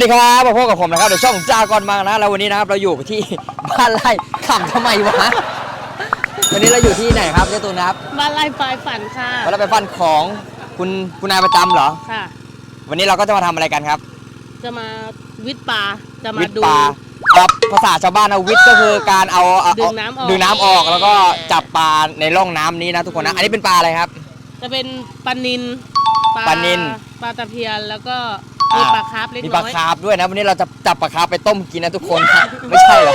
สวัสดีครับมาพบกับผมนะครับเดี๋ยวช่องจากอนมานะแล้ววันนี้นะครับเราอยู่ที่บ้านไร่ขำทำไมวะวันนี้เราอยู่ที่ไหนครับเจ้าตูนครับบ้านไร่ปลายฝันค่ะวันเราไปฟันของคุณคุณนายประจำเหรอค่ะ วันนี้เราก็จะมาทำอะไรกันครับ จะมาวิทย์ปลาจะมาวิทย์ดูปลาครับภาษาชาวบ้านนะวิทย์ก็คือการเอาเอาดึงน้ำออกดึงน้ำออกแล้วก็จับปลาในร่องน้ำนี้นะทุกคนนะอันนี้เป็นปลาอะไรครับ จะเป็นปลานินปลานิลปลาตะเพียนแล้วก็ มีอ่าปลาคาร์ฟเล็กมีปลาน้อยคาร์ฟด้วยนะ วันนี้เราจะจับปลาคาร์ฟไปต้มกินนะทุกคน ไม่ใช่เหรอ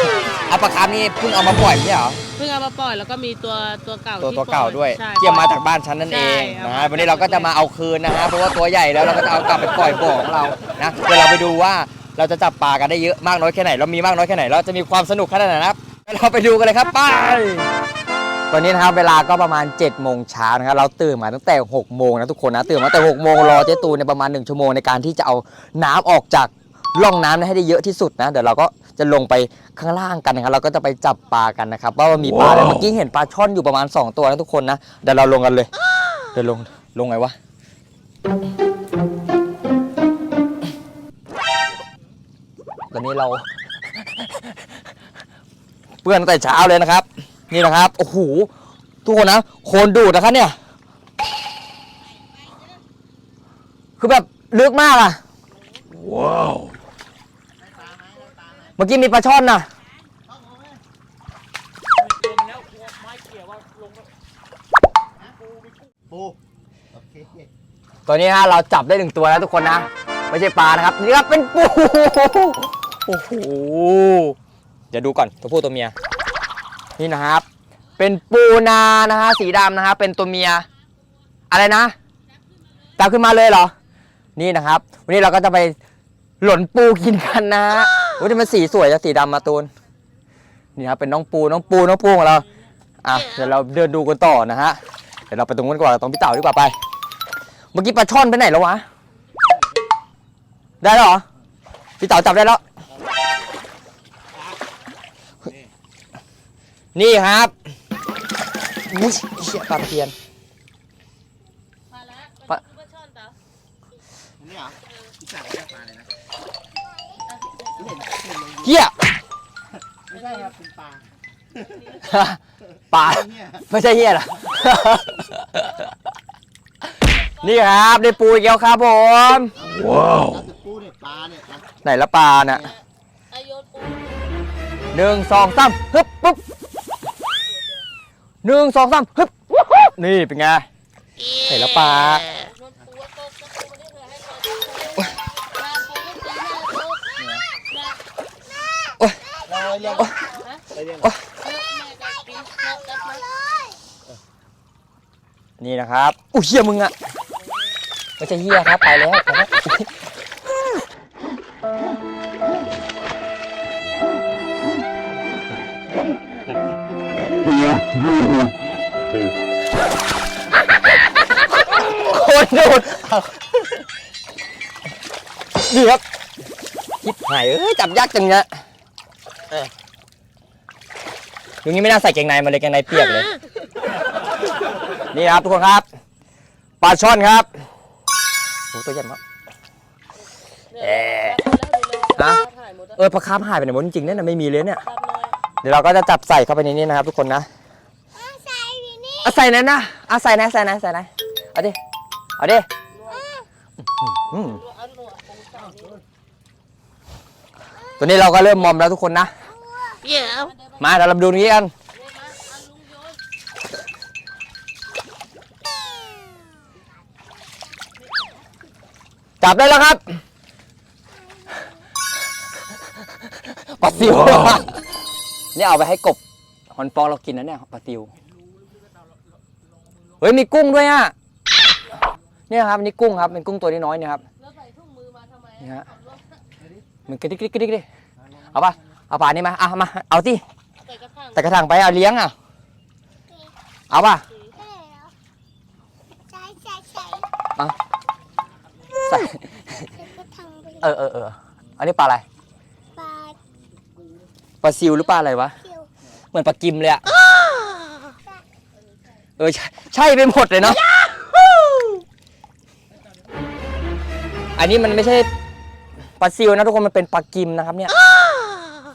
เอาปลาคาร์ฟนี่เพิ่งเอามาปล่อยไม่ใช่เหรอ เพิ่งเอามาปล่อยแล้วก็มีตัวตัวเก่าตัวที่ตัวเก่าปล่อด้วย ใช่เกี่ยมมาจากบ้านฉันนั่นเองใช่นะเอาฮะมาวันนี้เราก็จะมาเอาคืนนะฮะ เพราะว่าตัวใหญ่แล้วเราก็จะเอากลับไปปล่อยบ่อของเรา นะ เดี๋ยวเราไปดูว่าเราจะจับปลากันได้เยอะมากน้อยแค่ไหน เรามีมากน้อยแค่ไหน เราจะมีความสนุกขนาดไหนนะครับ เราไปดูกันเลยครับ ไปต อนนี้นะครับเวลาก็ประมาณ7จ็ดโมงเช้านะครับเราตื่นมาตั้งแต่6กโมงนะทุกคนนะตื่นมาตั้งแต่6กโมงรอเจ๊ตูนในประมาณ 1 ชั่วโมงในการที่จะเอาน้ำออกจากร่องน้ำให้ได้เยอะที่สุดนะ เดี๋ยวเราก็จะลงไปข้างล่างกันนะครับ เราก็จะไปจับปลากันนะครับ ว่ามันมีปลาอะไรเมื่อกี้เห็นปลาช่อนอยู่ประมาณ 2 ตัวนะทุกคนนะเดี๋ยวเราลงกันเลยเดี๋ยวลงลงไงวะตอนนี้เราเปื้อนตั้งแต่เช้าเลยนะครับ นี่นะครับ โอ้โห ทุกคนนะ โคลนดูดนะครับเนี่ย คือแบบลึกมากอะว้าว เมื่อกี้มีปลาช่อนนะตัวนี้ฮะเราจับได้หนึ่งตัวแล้วทุกคนนะ ไม่ใช่ปลานะครับ นี่ครับเป็นปู โอ้โห เดี๋ยวดูก่อนตัวผู้ตัวเมีย นี่นะครับ เป็นปูนานะฮะสีดำนะฮะเป็นตัวเมีย อะไรนะจับขึ้นมาเลยเหรอ นี่นะครับ วันนี้เราก็จะไปหล่นปูกินกันนะฮะวันนี้มันสีสวยจะสีดำมาตูนนี่ครับเป็นน้องปูน้องปูน้องปูของเราอะเดี๋ยวเราเดินดูกันต่อนะฮะเดี๋ยวเราไปตรงนู้นก่อนตรงพี่เต่าดีกว่าไป เมื่อกี้ปลาช่อนไปไหนแล้ววะ ได้แล้วเหรอพี่เต๋าจับได้แล้ว นี่ครับอุ้ยเชี่ยปลาตะเพียน ปลาละปลาปลาช่อนเต๋อนี่เหรอพี่สั่งว่าปลาอะไรนะเฮียไม่ใช่ครับเป็นปลาปลาเนี่ยไม่ใช่เฮียเหรอ นี่ครับได้ปูอีกแล้วครับผม ว้าวปูเนี่ยปลาเนี่ยนะไหนละปลาน่ะอายุปูหนึ่งสองสามฮึบปุ๊บ หนึ่งสองสามฮึบนี่เป็นไงไหนละปลาโดนปูว่าโตกปูมันได้เลยให้เปิดปลาปูก็ตีหน้าโตกหน้าเราเรียกฮะเราเรียกแม่ก็ปีนนกจับมานี่นะครับอุ้ยเฮียมึงอะไม่ใช่เฮียครับไปแล้ว โคนโดนนี่ครับคิดหายเอ้ยจับยากจังเนี่ยเอออย่างนี้ไม่น่าใส่เกงในมาเลยเกงในเปียกเลย นี่ครับทุกคนครับ ปลาช่อนครับโอ้ตัวใหญ่มากเอ๊ะฮะฮะเออปลาคาร์ฟหายไปไหนหมดจริงๆเนี่ยนะไม่มีเลยเนี่ย เดี๋ยวเราก็จะจับใส่เข้าไปในนี้นะครับทุกคนนะ เอาใส่นั้นนะเอาใส่นะใส่นะใส่นะเอาดิ เอาดิอืมตัวนี้เราก็เริ่มมอมแล้วทุกคนนะ เดี๋ยวมาเดี๋ยวเราไปดูตรงนี้กัน จับได้แล้วครับปลาซิวเนี่ยเอาไปให้กบฮอนฟองเรากินนะเนี่ยปลาซิว เฮ้ยมีกุ้งด้วยอะเนี่ยครับนี่กุ้งครับเป็นกุ้งตัวน้อยๆเนี่ยครับแล้วใส่ถุงมือมาทำไมนี่ฮะมันกระดิกกระดิกกระดิกดิเอาปะเอาปลานี่มาเอามาเอาที่ใส่กระถางแต่กระถางไปเอาเลี้ยงอะเอาปะใช่ใช่ใช่ใส่ก็ทำไปเออเออเอออันนี้ปลาอะไรปลาปลาซิวหรือปลาอะไรวะเขียวเหมือนปลากิมเลยอะ เออใช่ใช่ไปหมดเลยเนาะอันนี้มันไม่ใช่ปลาซิวนะทุกคนมันเป็นปลากิมนะครับเนี่ย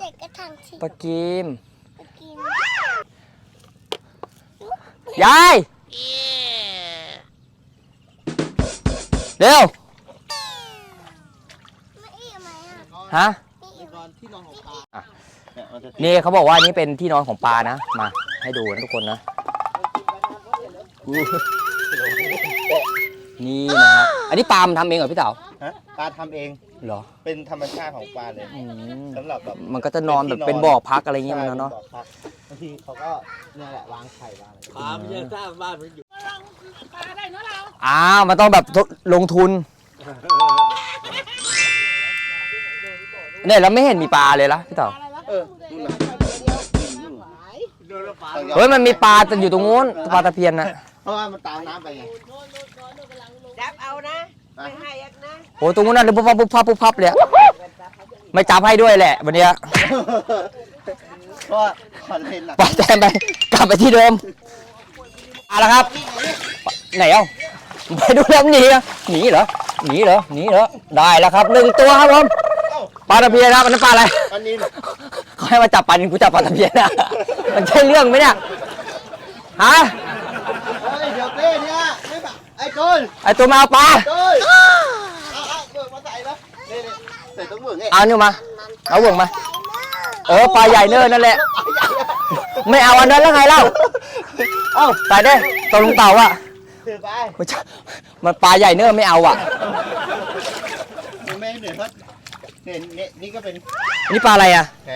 เด็กกระทังทีปลากิมไปกินยายเร็วไม่อิ่มไหมอะฮะไม่อิ่มตอนที่นอนของปลาอะเนี่ยมันจะนี่เขาบอกว่านี่เป็นที่นอนของปลานะมาให้ดูนะทุกคนนะอู้ นี่นะครับอันนี้ปลามันทำเองเหรอพี่เต๋าฮะปลาทำเองเหรอเป็นธรรมชาติของปลาเลยอืมสำหรับแบบมันก็จะนอนแบบเป็นบ่อพักอะไรเงี้ยมันเนาะ ใช่ป็บ่อพักบางทีเขาก็เนี่ยแหละวางไข่วางอะไรปลาไม่ใช่สร้างบ้านมันอยู่ปลาได้เนอะเรา อ้าว มันต้องแบบลงทุน เนี่ยเราไม่เห็นมีปลาเลยละพี่เต๋าอะไรวะเออนู่นน่ะโดนแล้วปลาเฮ้ย มันมีปลาแต่อยู่ตรงนู้นปลาตะเพียนนะ เพราะว่ามันตามน้ำไปไงจับเอานะ ไม่ให้ยักนะโอ้ตรงนู้นน่ะปุ๊บปั๊บปุ๊บปั๊บปุ๊บปั๊บเลยอะไม่จับให้ด้วยแหละวันเนี้ยเพราะว่าคอนเทนหลักไปแทนไปกลับไปที่เดิมเอาละครับ ไหนเอ้าไปดูแล้วหนีอะหนีเหรอหนีเหรอหนีเหรอได้แล้วครับหนึ่งตัวครับผมปลาตะเพียนครับอันนั้นปลาอะไรอันนี้เขาให้มาจับปลานินกูจับปลาตะเพียนนะมันใช่เรื่องไหมเนี่ยฮะ เฮ้ยเดี๋ยวเต้เนี่ยไม่ แบบไอ้โจนไอตัวมาเอาปลาโจนเอาเอาเบิกมาใส่แล้วนี่นี่ใส่ตรงเหมืองไงเอานี่มา เอาเวงมา เออปลาใหญ่เนินนั่นแหละปลาใหญ่อะไม่เอาอันนั้นแล้วไงเล่า เอ้าตายได้ตกลงเต่าอะถือไปมันจะมันปลาใหญ่เนินไม่เอาอะมันไม่เหนื่อยเพราะเนี่ยเนี่ยนี่ก็เป็นอันนี้ปลาอะไรอะแหม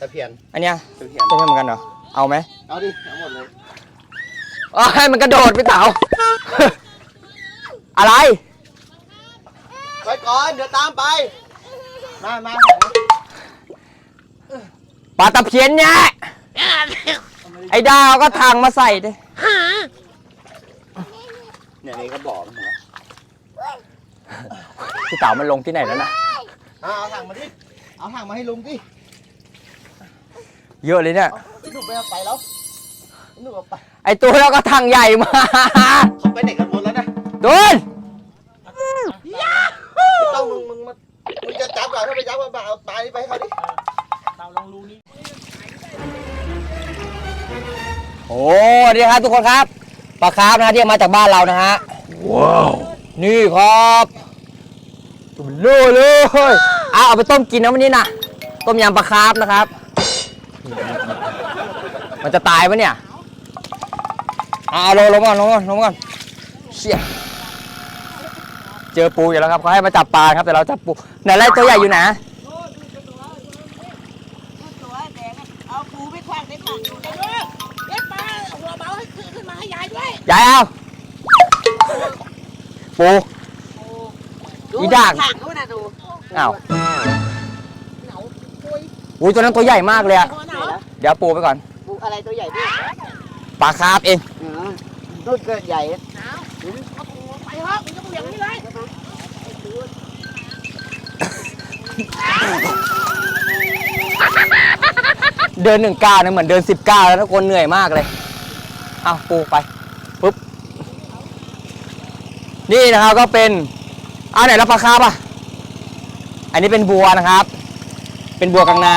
ตะเพียนอันเนี้ยตะเพียนจะไม่เหมือนกันเหรอ เอาไหมเอาดิเอาหมดเลยอ๋อให้มันกระโดดพี่เต๋า อะไร ไปก่อน เดี๋ยวตามไป มามาปลาตะเพียนเนี่ยไอ้ดาวก็ทางมาใส่ดิเนี่ยนี่ก็บอกมันเหรอพี่เต๋ามันลงที่ไหนแล้วนะเอาเอาถังมาดิ เอาถังมาให้ลุงดิเยอะเลยเนี่ยเอาหนูไปเอาไปแล้วหนูเอาไป ไอ้ตัวแล้วก็ทางใหญ่มา เขาไปไหนกันหมดแล้วนะ โดนไม่ต้องมึงมึงมามึงจะจับก่อนถ้าไปจับก็มาเอาปลานี่ไปให้เขาดิเต่าลองรูนี้โอ้นี่ครับทุกคนครับปลาคาร์ฟนะที่เอามาจากบ้านเรานะฮะว้าวนี่ครับตัวเบลอเลยเอาเอาไปต้มกินนะวันนี้นะต้มยำปลาคาร์ฟนะครับ มันจะตายปะเนี่ยเอาลงลงก่อนลงก่อนลงก่อนเชี่ย เจอปูอยู่แล้วครับเขาให้มาจับปลาครับแต่เราจับปูไหนไรตัวใหญ่อยู่ไหนตัวแดงอะเอาปูไปขวางในปากดูได้เออเย็บปลาหัวเบาให้ขึ้นขึ้นมาให้ยายด้วยยายเอาปูดูอีดากถังเขาน่ะดูอ้าวเหนาปุยอุ้ยตัวนั้นตัวใหญ่มากเลยอะหัวเหนาเดี๋ยวปูไปก่อนปูอะไรตัวใหญ่ด้วยปลาคาร์ฟเองอืมรุ่นเกิดใหญ่ เดินหนึ่งก้าวนะเหมือนเดินสิบก้าวแล้วทุกคนเหนื่อยมากเลยเอาปูไปปุ๊บนี่นะครับก็เป็นอ่าไหนแล้วปลาคาร์ฟอะอันนี้เป็นบัวนะครับ เป็นบัวกลางนา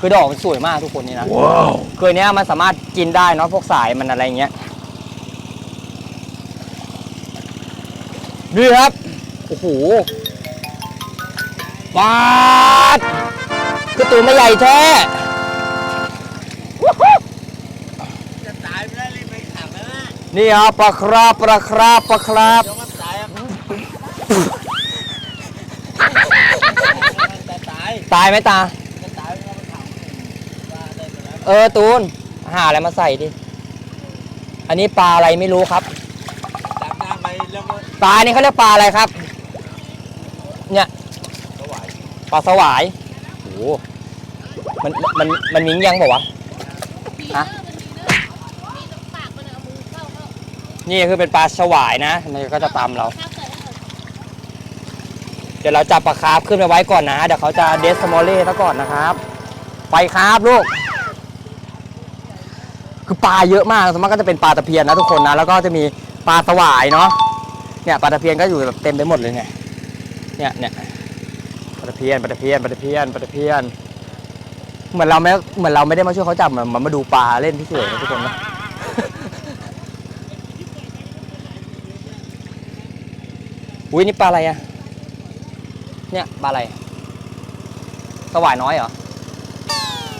คือดอกมันสวยมากทุกคนนี่นะว้าวคืออนเนี้ยมันสามารถกินได้เนาะพวกสายมันอะไรเงี้ยนี่ครับโอ้โห ปาดคือตัวไม่ใหญ่แท้จะตายไม่ได้เลยไปขับแล้วนะนี่ครับปลาคราบปลาคราบปลาคราบเดี๋ยวมันตายอะจะตายตายไหมตา จะตายแล้วมันขับว่าได้ไปแล้วเออตูน หาอะไรมาใส่ดิ อันนี้ปลาอะไรไม่รู้ครับจับหน้าไปแล้วก็ ปลานี่เขาเรียกปลาอะไรครับ เนี่ย ถวาย ปลาสวายโอ้โหมันมันมันมิงยังบอกวะดีฮะเนอะมันดีเนอะมีตรงปากมันเอามือเข้าเข้านี่คือเป็นปลาสวายนะมันก็จะตามเราข้าวใส่ให้หน่อยเดี๋ยวเราจับปลาคาร์ฟขึ้นไปไว้ก่อนนะ เดี๋ยวเขาจะเดสมอลเล่ซะก่อนนะครับ ไปครับลูก คือปลาเยอะมากสมมติก็จะเป็นปลาตะเพียนนะทุกคนนะ แล้วก็จะมีปลาสวายเนาะ เนี่ยปลาตะเพียนก็อยู่แบบเต็มไปหมดเลยเนี่ย เนี่ยเนี่ย พียนปลาตะเพียนปลาตะเพียนปลาตะเพียน เหมือนเราไม่เหมือนเราไม่ได้มาช่วยเขาจับเหมือนมันมาดูปลาเล่นที่เฉยๆนะทุกคนนะอุ้ยนี่ปลาอะไรอะเนี่ยปลาอะไรสวายน้อยเหรอ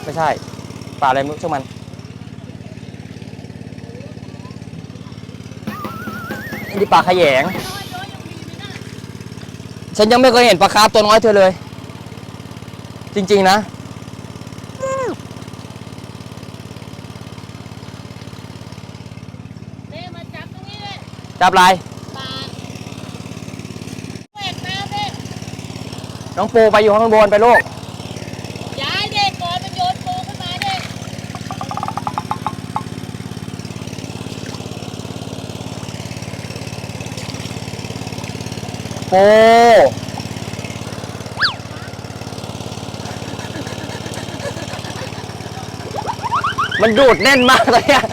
ไม่ใช่ปลาอะไรไมุช่างมันนี่ปลาขยง ฉันยังไม่เคยเห็นปลาคาร์ฟตัวน้อยเธอเลย จริง ๆ นะ เน่มาจับตรงนี้เลยจับลายปลาแหวกน้ำเน่น้องปูไปอยู่ข้างบนไปลูก ย้ายเด็กก่อนมันโยนปูขึ้นมาเด็ก ปูมันดูดแน่นมากเลยอะ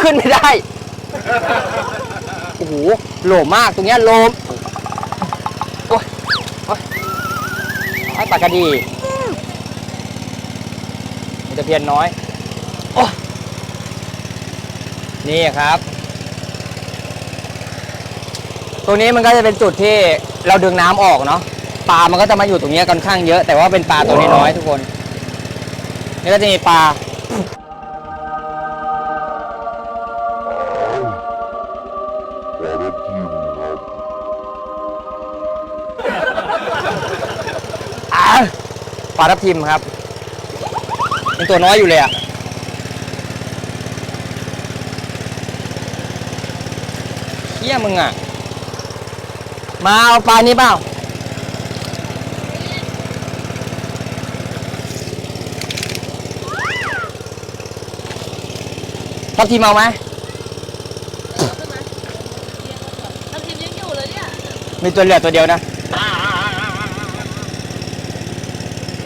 ขึ้นไม่ได้ โอ้โหโหลมมากตรงเนี้ยโลมโอ้ยโอ้ยไอ้ปากกระดี มันจะเพียนน้อย โอ้ยนี่ครับ ตรงนี้มันก็จะเป็นจุดที่เราดึงน้ำออกเนาะปลามันก็จะมาอยู่ตรงนี้ค่อนข้างเยอะ แต่ว่าเป็นปลาตัวน้อยๆทุกคน นี่ก็จะมีปลา อะปลาทับทิมครับเป็นตัวน้อยอยู่เลยอะเฮี้ยมึงอะ มาเอาปลานี้เปล่าทับทิมเอาไหมทำทีมยังอยู่เลยเนี่ยมีตัวเหลือตัวเดียวนะ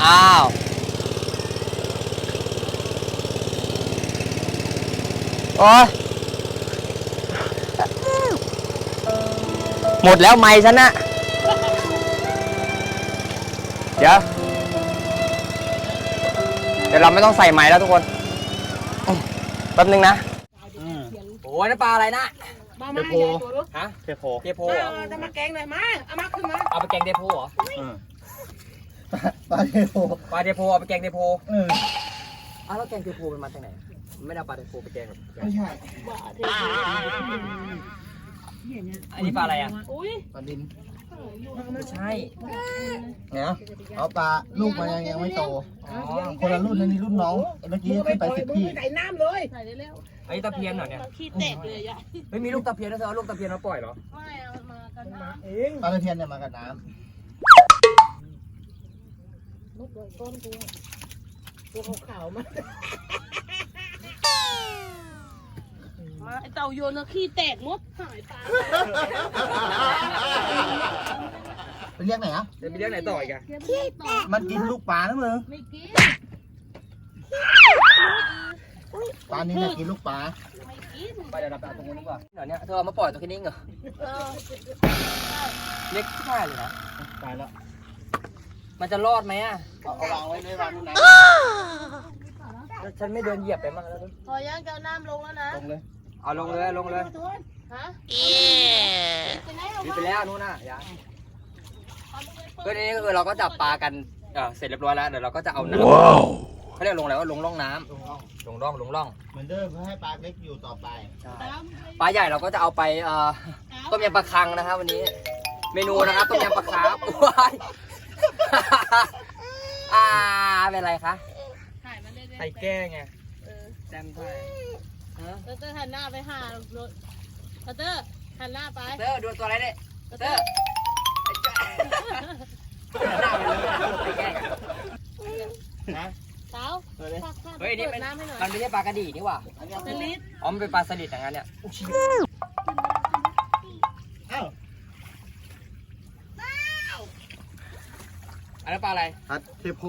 อ้าว โอ้ย หมดแล้วไม้ฉันนะเดี๋ยว เดี๋ยวเราไม่ต้องใส่ไม้แล้วทุกคนอืมแป๊บนึงนะ โอ้ยนั่นปลาอะไรนะ มามาใหญ่ตัวลูกฮะ เทโพเดโพเหรอ เอาจะมาแกงหน่อยมา เอามาขึ้นมาเอาไปแกงเดโพเหรอ ปลาเทโพปลาเดโพเอาไปแกงเดโพเอออ้าวแล้วแกงเดโพมันมาจากไหน ไม่ได้เอาปลาเดโพไปแกงหรอกไม่ใช่ อันนี้ปลาอะไรอะอุ้ยปลาดินไม่ใช่เนี่ยเอาปลาลูกมันยังยังไม่โตอ๋อคนละรุ่นอันนี้รุ่นน้องเมื่อกี้ขึ้นไปสิบที่ใส่น้ำเลยใส่ได้แล้วไอ้ตะเพียนเหรอเนี่ยขี้แตกเลยอะไม่มีลูกตะเพียนแล้วเธอเอาลูกตะเพียนมาปล่อยเหรอไม่เอามากันนะเองปลาตะเพียนเนี่ยมากับน้มุดโดยก้นตัวตัวขาวๆมา มาไอเต่าโยนแล้วขี้แตกหมดหายตายำไปเรียกไหนอะ จะไปเลี้ยงไหนต่ออีกอะขี้แตกมันกินลูกปลานะมึงไม่กินปลานี้เนี่ยกินลูกปลา ไม่กินไปเดี๋ยวเราไปเอาตรงนู้นดีกว่าเดี๋ยวเนี้ยเธอเอามาปล่อยตัวแค่นี้เหรอเออเล็กที่ได้เลยนะตายแล้ว มันจะรอดไหมอะเอาเอาวางไว้ในวางนู้นนะแล้วฉันไม่เดินเหยียบไปมั้งแล้วพอย่างจะเอาน้ำลงแล้วนะ ลงเลย เอาลงเลยลงเลยฮะไปไหนเอามีไปแล้วนู้นน่ะยังก็นี่ก็คือเราก็จับปลากันเออเสร็จเรียบร้อยแล้วเดี๋ยวเราก็จะเอาน้ำเขาเรียกลงอะไรว่าลงร่องน้ำลงร่องลงร่องเหมือนเดิมเพื่อให้ปลาเล็กอยู่ต่อไปใช่ตามปลาใหญ่เราก็จะเอาไปเอ่อต้มยำปลาคังนะครับวันนี้ เมนูนะครับต้มยำปลาคาร์ฟว้ายอ่าเป็นไรคะถ่ายมันได้ใส่แก้ไงเออแซมไทยฮะ เตอร์เตอร์หันหน้าไปหารถเตอร์เตอร์หันหน้าไปเตอร์ดูตัวอะไรเนี่ยเตอร์เตเตออร์ร์หน้าไปเลยใส่แก้กันนะสาวเออเลยฝากข้าเฮ้ยนี่เปิมันดน้ำให้หน่อยมันไม่ใช่ปลากระดีนี่หว่าสลิดอ๋อมันเป็นปลาสลิดอย่างนั้นเนี่ยอ้าวอันนั้นปลาอะไรฮัทเทโพ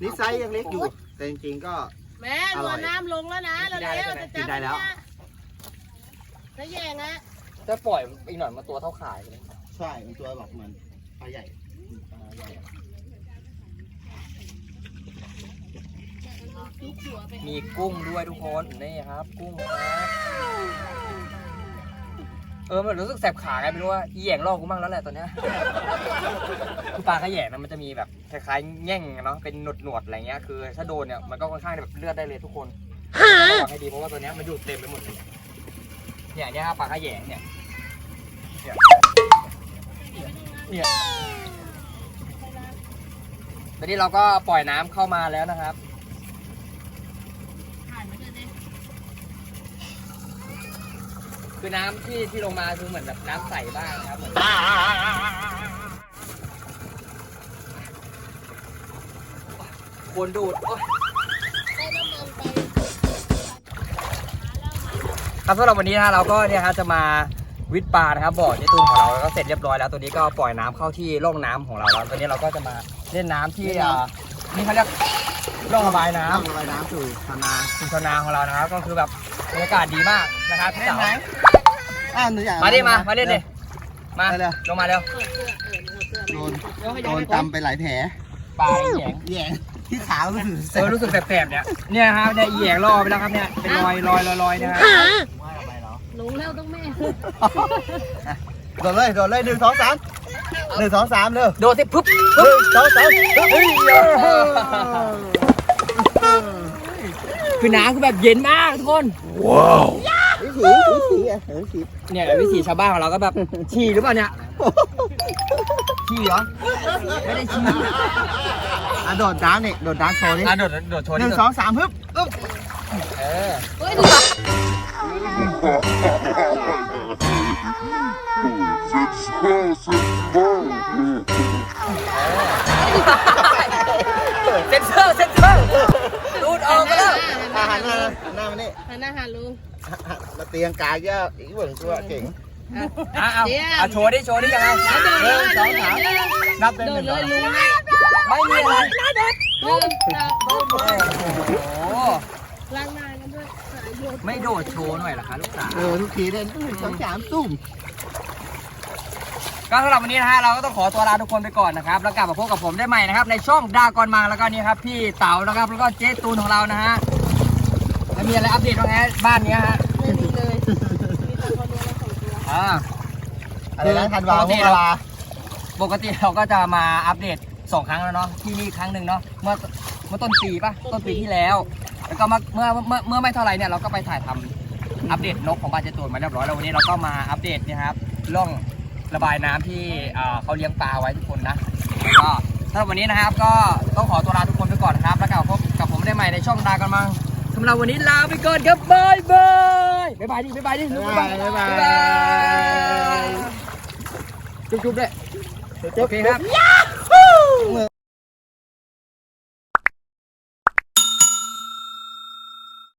นี่ไซส์ยังเล็กอยู่ แต่จริงๆก็ แม่หนวดน้ำลงแล้วนะเราเร็วๆจะจับกินได้แล้วจะแย่งอะจะปล่อยอีกหน่อยมาตัวเท่าขายเลยใช่ตัวแบบเหมือนปลาใหญ่ปลาใหญ่อะมีกุ้งด้วยทุกคนนี่ครับ กุ้งครับ เออมันรู้สึกแสบขาไงไม่รู้ว่าอีแหย่งลอกกูมั่งแล้วแหละตอนเนี้ยคือปลาขยงนะมันจะมีแบบคล้ายๆแง่งอะเนาะเป็นหนวดหนวดๆอะไรเงี้ยคือ ถ้าโดนเนี่ยมันก็ค่อนข้างแบบเลือดได้เลยทุกคนระวังให้ดีเพราะว่าตัวเนี้ยมันอยู่เต็มไปหมดเลยเนี่ยเนี่ยครับปลาขยงเนี่ยเนี่ยเนี่ยตอนนี้เราก็ปล่อยน้ำเข้ามาแล้วนะครับ ถ่ายมาเลยดิ คือน้ำที่ที่ลงมาคือเหมือนแบบน้ำใสบ้างนะครับเหมือนคนดูดโอ๊ย ได้น้ำมันไปครับสำหรับวันนี้นะฮะเราก็เนี่ยฮะจะมาวิทย์ปลานะครับบ่อเจตูนของเราแล้วก็เสร็จเรียบร้อยแล้วตัวนี้ก็ปล่อยน้ำเข้าที่ร่องน้ำของเราแล้วตอนนี้เราก็จะมาเล่นน้ำที่อ่านี่เขาเรียกร่องระบายน้ำน้ำระบายน้ำสู่ธนา สุชนาของเรานะครับก็คือแบบบรรยากาศดีมากนะครับพี่สาว อ่าหนูอยากมาดิมา มาเล่นดิ มาเร็ว ลงมาเร็วเปิดเสื้อเออเปิดเสื้อโดนเดี๋ยวให้โดย้ายนไปก่อนจำไปหลายแผลปลาแหยงแย่ที่ขารู้สึกเออรู้สึกแสบๆเนี่ย เนี่ยครับเนี่ยแหยงรอไปแล้วครับเนี่ย เป็นรอยรอยรอยรอยนะฮะว่าไปเหรอลงแล้วต้องแม่โดนเลยโดนเลยหนึ่งสองสามหนึ่งสองสามเร็วโดนสิปุ๊บหนึ่งสองสามเฮ้ยคือน้ำคือแบบเย็นมากทุกคนวิ ถีวิถีอะวิถีเนี่ยวิถีชาวบ้านของเราก็แบบฉี่หรือเปล่าเนี่ยฉี่เหรอไม่ได้ฉี่อะโดดน้ำนี่โดดน้ำโชว์นี่อะโดดโดดโชว์หดินึ่งสองสามฮึบอึ๊บเออเฮ้ยเซ็นเซอร์เซ็นเซอร์ดูดออกไปแล้วหันมาหันหน้ามานี่หันหน้าหาลุง มาเตียงกายย่าอีกเบิ่งตัวเก่งอะอะเอาเอาโชว์ดิโชว์ดิยังไงโดดเลยสองสามนับเป็นโดหดนึ่งเลสองยลุงไม่มีอะไรลุงจับโอ้โหล้างหน้ากันด้วยสายโยนไม่โดดโชว์หน่อยเหรอคะลูกสาวเออทุกทีเล่นหนึ่งสองสามตุ้มก็สำหรับวันนี้นะฮะเราก็ต้องขอตัวลาทุกคนไปก่อนนะครับแล้วกลับมาพบกับผมได้ใหม่นะครับในช่องดากอนมาแล้วก็นี่ครับพี่เต๋านะครับแล้วก็เจ๊ตูนของเรานะฮะแล้ว มีอะไรอัปเดตบ้างฮะบ้านเนี้ยฮะไม่มีเลยมีแต่คนเดียวและสองตัวอ่าอะไรนะธันวาปกพติวกลาปกติเราก็จะมาอัปเดตสองครั้งแล้วเนาะที่นี่ครั้งหนึ่งเนาะเมื่อเมื่อต้นปีปะต้นปีที่แล้ว แล้วก็มาเมื่อเมื่อเมื่อไม่เท่าไหร่เนี่ยเราก็ไปถ่ายทำอัปเดตนกของบ้านเจ๊ตูนมาเรียบร้อยแล้ววันนี้เราก็มาอัปเดตเนะครับร่องระบายน้ำที่อ่าเขาเลี้ยงปลาไว้ทุกคนนะแล้วก็สำหรับวันนี้นะครับก็ต้องขอตัวลาทุกคนไปก่อนนะครับ แล้วกลับมาพบกับผมได้ใหม่ในช่องดากันมัง สำหรับวันนี้ลาไปก่อนครับบายบายบายบายดิบายบายดิลูกบายบายบายจุ๊บๆด้วยโอเคครับ